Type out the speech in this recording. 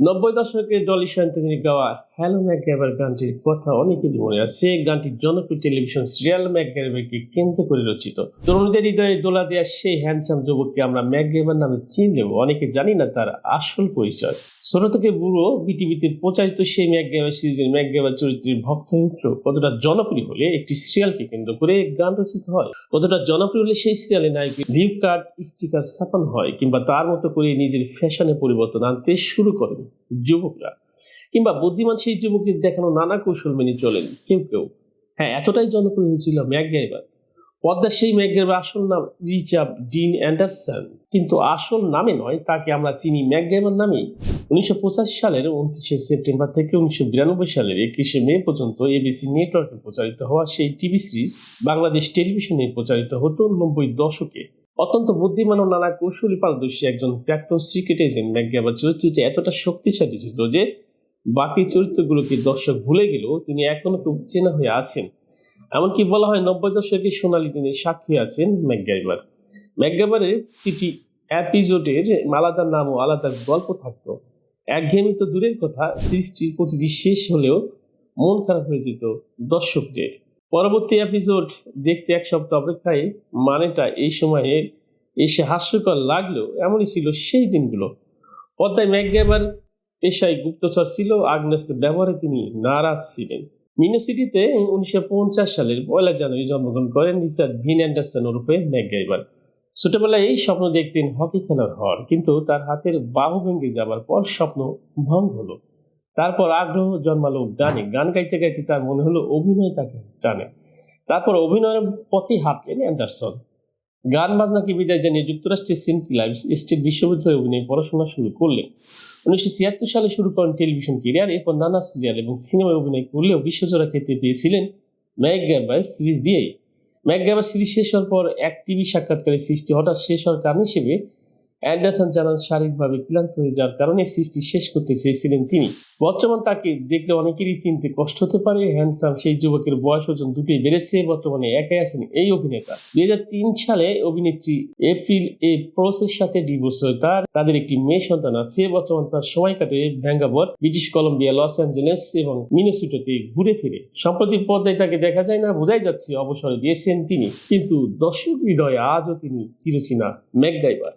নব্বই দশকে ডলি শান্তনী গাওয়া হ্যালো ম্যাকগ্যাবার গানটির কথা অনেকেরই মনে আছে গানটি জনপ্রিয় টেলিভিশন সিরিয়াল ম্যাকগ্যাবারকে কেন্দ্র করে রচিত। তরুণীদের হৃদয়ে দোলা দেওয়া সেই হ্যান্ডসাম যুবককে আমরা ম্যাকগ্যাবার নামে চিনলেও অনেকে জানি না তার আসল পরিচয়। ছোট থেকে বুড়ো বিটিভিতে প্রচারিত সেই ম্যাকগ্যাবার সিরিজের ম্যাকগ্যাবার চরিত্রের ভক্ত উঠল। কতটা জনপ্রিয় হলে একটি সিরিয়ালকে কেন্দ্র করে গান রচিত হয়। কতটা জনপ্রিয় হলে সেই সিরিয়ালে নায়কের ভিউ কার্ড স্টিকার ছাপানো হয়, কিংবা তার মতো করে নিজের ফ্যাশনে পরিবর্তন আনতে শুরু করেন যুবকরা। কিংবা বুদ্ধিমান সেই যুবকের দেখানো নানা কৌশল মেনে চলেন, কেউ কেউ। হ্যাঁ এতটাই জনপ্রিয় হয়েছিল ম্যাকগ্যাইবার পদ্মার সেই ম্যাকগ্যাইবার আসল নাম রিচার্ড ডিন অ্যান্ডারসন। কিন্তু আসল নামে নয়, তাকে আমরা চিনি ম্যাকগ্যাইবার নামেই। উনিশশো পঁচাশি সালের উনত্রিশে সেপ্টেম্বর থেকে উনিশশো বিরানব্বই সালের একুশে মে পর্যন্ত এবিসি নেটওয়ার্কে প্রচারিত হওয়া সেই টিভি সিরিজ বাংলাদেশ টেলিভিশনে প্রচারিত হতো নব্বই দশকে। অত্যন্ত বুদ্ধিমান ও নানা কৌশলী পারদর্শী একজন প্রাক্তন ক্রিকেট এজেন্ট ম্যাকগ্যাবার চরিত্রটি এতটা শক্তিশালী ছিল যে বাকি চরিত্রগুলোকে দর্শক ভুলে গেলেও তিনি এখনও খুব চেনা হয়ে আছেন? এমনকি বলা হয় নব্বই দশকের সোনালী তিনি সাক্ষী আছেন ম্যাকগ্যাইবার ম্যাকগ্যাবারের প্রতিটি এপিসোডের আলাদা নাম ও আলাদা গল্প থাকতো। একঘেয়েমি তো দূরের কথা, সৃষ্টির প্রতিটি শেষ হলেও মন খারাপ হয়ে যেত দর্শকদের। পরবর্তী এপিসোড দেখতে এক সপ্তাহ অপেক্ষায় মানেটা এই সময়ে এসে হাস্যকর লাগলেও এমনই ছিল সেই দিনগুলো। পদ্মায় ম্যাকগ্যাবার পেশায় গুপ্তচর ছিল আগ্নেস্তের ব্যবহারে তিনি নারাজ ছিলেন। মিউনিসিটিতে উনিশশো পঞ্চাশ সালের পয়লা জানুয়ারি জন্মগ্রহণ করেন রিচার্ড ভিন অ্যান্ডারসন ওরফে ম্যাকগ্যাইবার ছোটবেলায় এই স্বপ্ন দেখতেন হকি খেলার হওয়ার কিন্তু তার হাতের বাহু ভেঙে যাবার পর স্বপ্ন ভঙ্গ হলো। তারপর আগ্রহ জন্মালো গানে, গান গাইতে গাইতে তার মনে হলো অভিনয় তাকে টানে। তারপর অভিনয়ের পথে হাঁটলেন অ্যান্ডারসন। গান বাজনাকে বিদায় জানিয়ে যুক্তরাষ্ট্রের সিনকি লাইভ স্টেট বিশ্ববিদ্যালয়ে অভিনয়ে পড়াশোনা শুরু করলেন উনিশশো ছিয়াত্তর সালে শুরু করেন টেলিভিশন কেরিয়ার, এরপর নানা সিরিয়াল এবং সিনেমায় অভিনয় করলেও বিশ্বজোড়া খেতে পেয়েছিলেন ম্যাক গ্যাবার সিরিজ দিয়েই। ম্যাক গ্যাবার সিরিজ শেষ হওয়ার পর এক টিভি সাক্ষাৎকারের সৃষ্টি হঠাৎ শেষ হওয়ার কারণ হিসেবে অ্যান্ডারসন জানান, শারীরিকভাবে ক্লান্ত হয়ে যাওয়ার কারণে সৃষ্টি শেষ করতে চেয়েছিলেন তিনি। বর্তমান তাকে দেখলে অনেকেরই চিনতে কষ্ট হতে পারে। হ্যান্ডসাম সেই যুবকের বয়স ওজন দুটোই বেড়েছে, বর্তমানে একাই আছেন এই অভিনেতা। দুই হাজার তিন সালে অভিনেত্রী এপ্রিল এ প্রসের সাথে ডিভোর্স হয়। তার, তাদের একটি মেয়ে সন্তান আছে। বর্তমান তার সময় কাটে Vancouver, British Columbia, Los Angeles এবং মিনেসিটোতে ঘুরে ফিরে। সম্প্রতি পর্দায় তাকে দেখা যায় না বোঝাই যাচ্ছে, অবসরে দিয়েছেন তিনি। কিন্তু দর্শক হৃদয়ে আজও তিনি চিরচিনা ম্যাকগাইবার